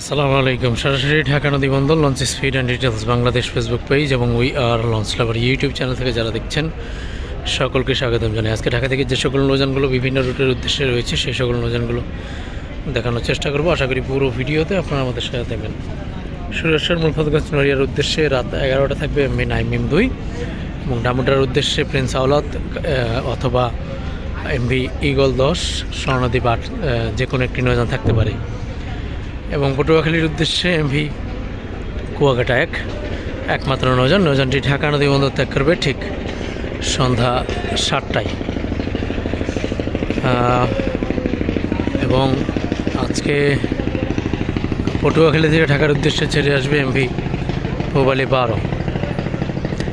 আসসালামু আলাইকুম। সরাসরি ঢাকা নদী বন্দর launch speed and details Bangladesh Facebook page এবং we are launch lover YouTube channel থেকে যারা দেখছেন, সকলকে স্বাগতম জানাই। আজকে ঢাকা থেকে যে সকল নৌযানগুলো বিভিন্ন রুটের উদ্দেশ্যে রয়েছে, সেই সকল নৌযানগুলো দেখানোর চেষ্টা করব। আশা করি পুরো ভিডিওতে আপনারা আমাদের সাথে দেবেন সুরেশ্বর মুলফতগঞ্জ নড়িয়ার উদ্দেশ্যে রাত এগারোটা থাকবে এমবি নাইম এম দুই এবং ডামুটার উদ্দেশ্যে প্রিন্স আওলাত অথবা এমবি ইগল দশ, স্বর্ণদ্বীপ আট যে কোনো একটি নৌযান থাকতে পারে। এবং পটুয়াখালীর উদ্দেশ্যে এমভি কুয়াকাটা এক, একমাত্র নৌযান নৌযানটি ঢাকা নদী বন্দর ত্যাগ করবে ঠিক সন্ধ্যা সাতটায়। এবং আজকে পটুয়াখালী থেকে ঢাকার উদ্দেশ্যে ছেড়ে আসবে এমভি মোবাইলে বারো।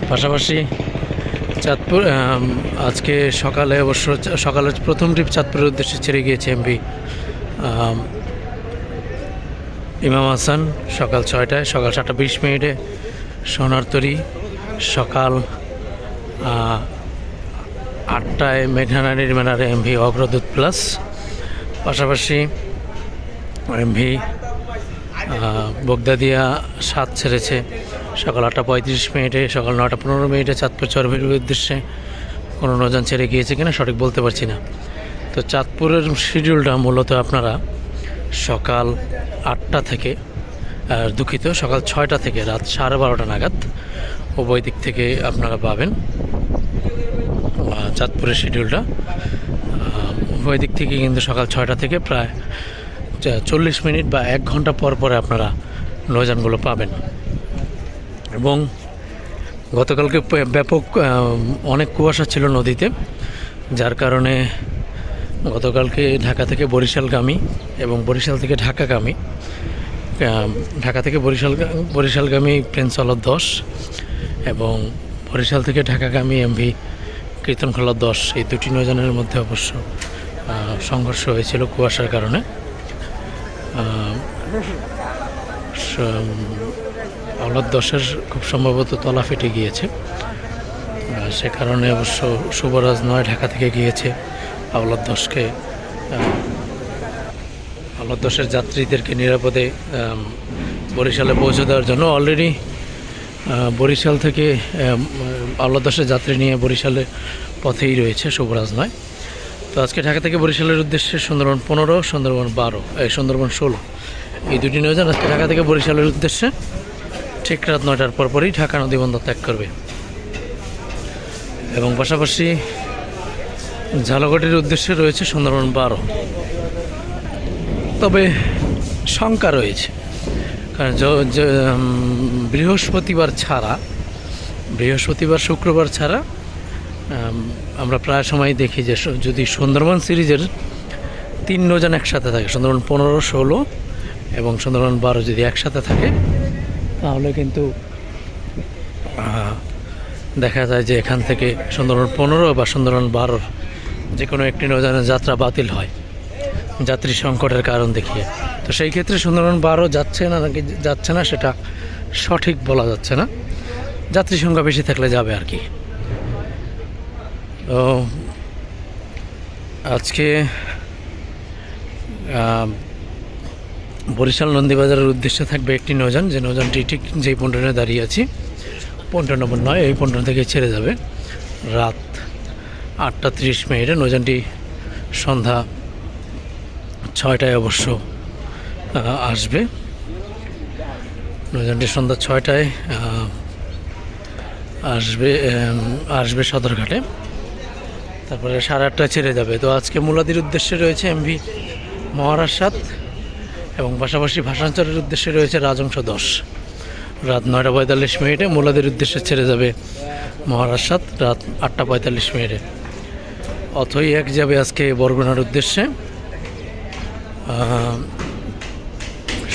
পাশাপাশি চাঁদপুর আজকে সকালে অবশ্য, সকালে প্রথম ট্রিপ চাঁদপুরের উদ্দেশ্যে ছেড়ে গিয়েছে এমভি ইমাম হাসান, সকাল ছয়টায়, সকাল সাতটা বিশ মিনিটে, সোনার তরী, সকাল আটটায় মেঘনারায়ণীর মেনারে এমভি অগ্রদূত প্লাস। পাশাপাশি এমভি বগদাদিয়া সাত ছেড়েছে। সকাল আটটা পঁয়ত্রিশ মিনিটে, সকাল নটা পনেরো মিনিটে চাঁদপুর চরভির উদ্দেশ্যে কোনো নৌযান ছেড়ে গিয়েছে কিনা সঠিক বলতে পারছি না। তো চাঁদপুরের শিডিউলটা মূলত আপনারা সকাল আটটা থেকে দুঃখিত, সকাল ছয়টা থেকে রাত সাড়ে বারোটা নাগাদ উভয় দিক থেকে আপনারা পাবেন চাঁদপুরের শিডিউলটা উভয় দিক থেকে কিন্তু সকাল ছয়টা থেকে প্রায় চল্লিশ মিনিট বা এক ঘণ্টা পর পরে আপনারা নৌযানগুলো পাবেন। এবং গতকালকে ব্যাপক অনেক কুয়াশা ছিল নদীতে, যার কারণে গতকালকে ঢাকা থেকে বরিশালগামী এবং বরিশাল থেকে ঢাকাগামী ঢাকা থেকে বরিশাল বরিশালগামী প্রিন্স আলোর দশ এবং বরিশাল থেকে ঢাকাগামী এমভি কীর্তনখোলা দশ এই দুটি নৌযানের মধ্যে অবশ্য সংঘর্ষ হয়েছিল কুয়াশার কারণে আওলাদ দশের খুব সম্ভবত তলা ফেটে গিয়েছে সে কারণে অবশ্য শুভরাজ নয় ঢাকা থেকে গিয়েছে আওলাদ দশকে আওলাদ দশের যাত্রীদেরকে নিরাপদে বরিশালে পৌঁছে দেওয়ার জন্য অলরেডি বরিশাল থেকে আওলাদ দশের যাত্রী নিয়ে বরিশালে পথেই রয়েছে শুভরাজ নয়। তো আজকে ঢাকা থেকে বরিশালের উদ্দেশ্যে সুন্দরবন পনেরো, সুন্দরবন বারো এই সুন্দরবন ষোলো, এই দুটি নৌযান আজকে ঢাকা থেকে বরিশালের উদ্দেশ্যে। ঠিক রাত নয়টার পরপরই ঢাকা নদী বন্দর ত্যাগ করবে। এবং পাশাপাশি ঝালকাঠির উদ্দেশ্যে রয়েছে সুন্দরবন বারো। তবে শঙ্কা রয়েছে, কারণ বৃহস্পতিবার ছাড়া, বৃহস্পতিবার, শুক্রবার ছাড়া আমরা প্রায় সময় দেখি যে যদি সুন্দরবন সিরিজের তিন নৌযান একসাথে থাকে, সুন্দরবন পনেরো, ষোলো এবং সুন্দরবন বারো যদি একসাথে থাকে, তাহলে কিন্তু দেখা যায় যে এখান থেকে সুন্দরবন পনেরো বা সুন্দরবন বারোর যে কোনো একটি নৌযানের যাত্রা বাতিল হয়। যাত্রী সংকটের কারণ দেখিয়ে। তো সেই ক্ষেত্রে সুন্দরবন বারো যাচ্ছে না নাকি যাচ্ছে না সেটা সঠিক বলা যাচ্ছে না। যাত্রী সংখ্যা বেশি থাকলে যাবে আর কি। তো আজকে বরিশাল নন্দীবাজারের উদ্দেশ্যে থাকবে একটি নৌযান। যে নৌযানটি ঠিক যেই পন্টনে দাঁড়িয়ে আছি পন্টন নম্বর নয়, এই পন্টন থেকে ছেড়ে যাবে রাত আটটা তিরিশ মিনিটে নৌযানটি সন্ধ্যা ছয়টায় অবশ্য আসবে। নৌযানটি সন্ধ্যা ছয়টায় আসবে আসবে সদরঘাটে। তারপরে সাড়ে আটটায় ছেড়ে যাবে। তো আজকে মুলাদির উদ্দেশ্যে রয়েছে এমভি মহারাজ এবং পাশাপাশি ভাষাঞ্চলের উদ্দেশ্যে রয়েছে রাজংশ দশ। রাত নয়টা পঁয়তাল্লিশ মিনিটে মুলাদের উদ্দেশ্যে ছেড়ে যাবে মহারাজ রাত আটটা পঁয়তাল্লিশ মিনিটে। অথই এক যাবে আজকে বরগুনার উদ্দেশ্যে।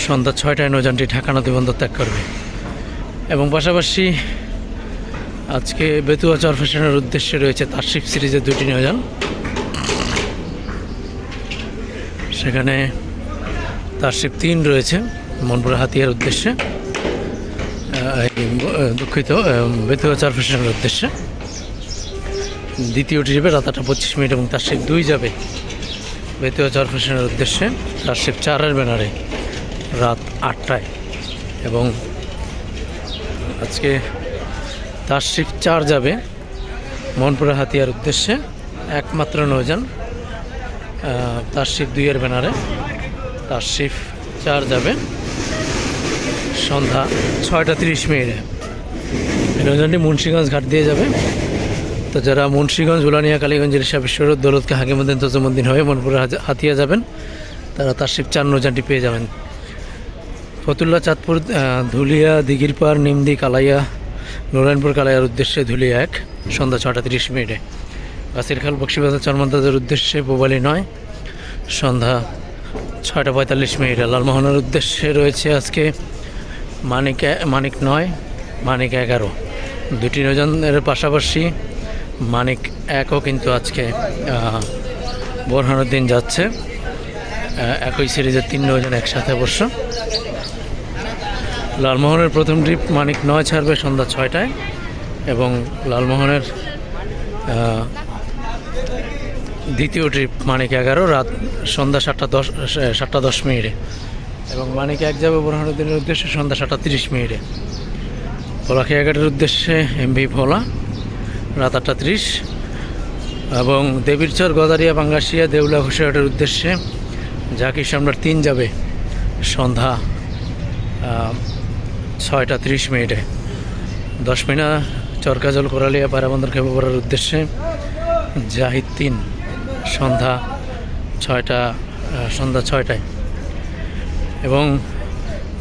সন্ধ্যা ছয়টায় নৌযানটি ঢাকা নদী বন্দর ত্যাগ করবে। এবং পাশাপাশি আজকে বেতুয়া চর ফ্যাশনের উদ্দেশ্যে রয়েছে তারশিপ সিরিজের দুটি নৌযান। সেখানে তারশিপ তিন রয়েছে মনপুরা হাতিয়ার উদ্দেশ্যে দুঃখিত বেতুয়া চার ফ্যাশনের উদ্দেশ্যে। দ্বিতীয়টি যাবে রাত আটটা পঁচিশ মিনিট এবং তারশিপ দুই যাবে। বেতুয়া চর ফ্যাশনের উদ্দেশ্যে তারশিপ চারের ব্যানারে রাত আটটায়। এবং আজকে তার শিফট চার যাবে মনপুরা হাতিয়ার উদ্দেশ্যে একমাত্র আহ, তার শিফট দুইয়ের ব্যানারে তার শিফট চার যাবে সন্ধ্যা ছয়টা তিরিশ মিনিটে। এই নৌযানটি মুন্সীগঞ্জ ঘাট দিয়ে যাবে। তো যারা মুন্সীগঞ্জ, উলানিয়া, কালীগঞ্জ ইলিশা বিশ্বরোড, দৌলতকে, হাকিমুদ্দিন, তজমুদ্দিন হয়ে মনপুরে হাতিয়া যাবেন। তারা তার শিব চার নৌযানটি পেয়ে যাবেন। ফতুল্লা, চাঁদপুর ধুলিয়া দিঘিরপাড় নিমদি, কালাইয়া নারায়ণপুর কালাইয়ার উদ্দেশ্যে ধুলিয়া এক, সন্ধ্যা ছটা তিরিশ মিনিটে। গাছিরখাল বক্সিবাজার, চরমন্দাজের উদ্দেশ্যে বোবালি নয়, সন্ধ্যা ছয়টা পঁয়তাল্লিশ মিনিটে। লালমোহনের উদ্দেশ্যে রয়েছে আজকে মানিক মানিক নয়, মানিক এগারো। দুটি নৌযানের পাশাপাশি মানিক একও কিন্তু আজকে বোরহানুদ্দিন যাচ্ছে। একই সিরিজের তিন নৌযান একসাথে অবশ্য। লালমোহনের প্রথম ট্রিপ মানিক নয় ছাড়বে সন্ধ্যা ছয়টায় এবং লালমোহনের দ্বিতীয় ট্রিপ মানিক এগারো, রাত সন্ধ্যা সাতটা দশ সাতটা দশ মিনিটে। এবং মানিক এক যাবে বোরহানুদ্দিনের উদ্দেশ্যে সন্ধ্যা সাতটা তিরিশ মিনিটে। ভোলা খেয়াঘাটের উদ্দেশ্যে এমভি ভোলা। রাত আটটা ত্রিশ। এবং দেবীরচর গদারিয়া বাঙ্গাসিয়া দেউলা ঘোষাঘাটের উদ্দেশ্যে জাকির সম্রাট তিন যাবে সন্ধ্যা ছয়টা ত্রিশ মিনিটে। দশ মিনা চরকাজল কোরালিয়া পায়রাবন্দর খেপে পড়ার উদ্দেশ্যে জাহিদ তিন, সন্ধ্যা ছয়টা সন্ধ্যা ছয়টায়। এবং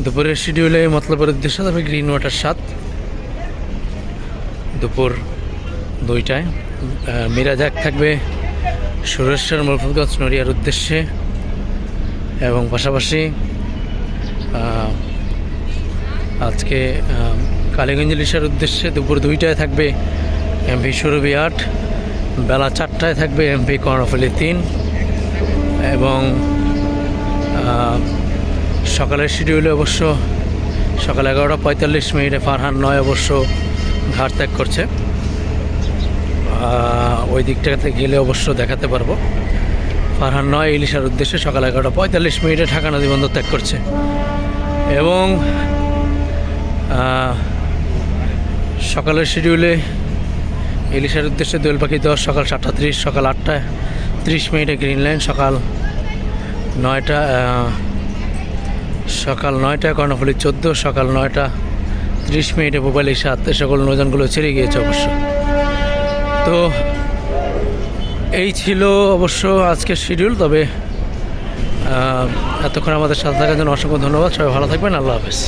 দুপুরের শিডিউলে মতলবের উদ্দেশ্যে তবে গ্রিন ওয়াটার সাত। দুপুর দুইটায়। আহ, মিরাজাক থাকবে সুরেশ্বর মরফুলগঞ্জ নড়িয়ার উদ্দেশ্যে এবং পাশাপাশি আজকে কালীগঞ্জ লিসার উদ্দেশ্যে দুপুর দুইটায় থাকবে এমভি সুরভি আট বেলা চারটায় থাকবে এমভি কর্ণফুলি তিন এবং সকালের শিডিউলে অবশ্য সকাল এগারোটা পঁয়তাল্লিশ মিনিটে ফারহান নয় অবশ্য ঘাট ত্যাগ করছে। ওই দিকটাতে গেলে অবশ্য দেখাতে পারব। ফারহান নয়, ইলিশার উদ্দেশ্যে সকাল এগারোটা পঁয়তাল্লিশ মিনিটে ঢাকা নদী বন্দর ত্যাগ করছে। এবং সকালের শিডিউলে ইলিশার উদ্দেশ্যে দোয়েল পাখি দশ, সকাল সাতটা ত্রিশ, সকাল আটটায় ত্রিশ মিনিটে গ্রিন লাইন, সকাল নয়টা সকাল নয়টায় কর্ণফুলি চোদ্দ, সকাল নয়টা ত্রিশ মিনিটে মোবাইলে সাত, এ সকল নৌযানগুলো ছেড়ে গিয়েছে অবশ্য। তো এই ছিল অবশ্য আজকের শিডিউল তবে এতক্ষণ আমাদের সাথে থাকার জন্য অসংখ্য ধন্যবাদ। সবাই ভালো থাকবেন, আল্লাহ হাফেজ।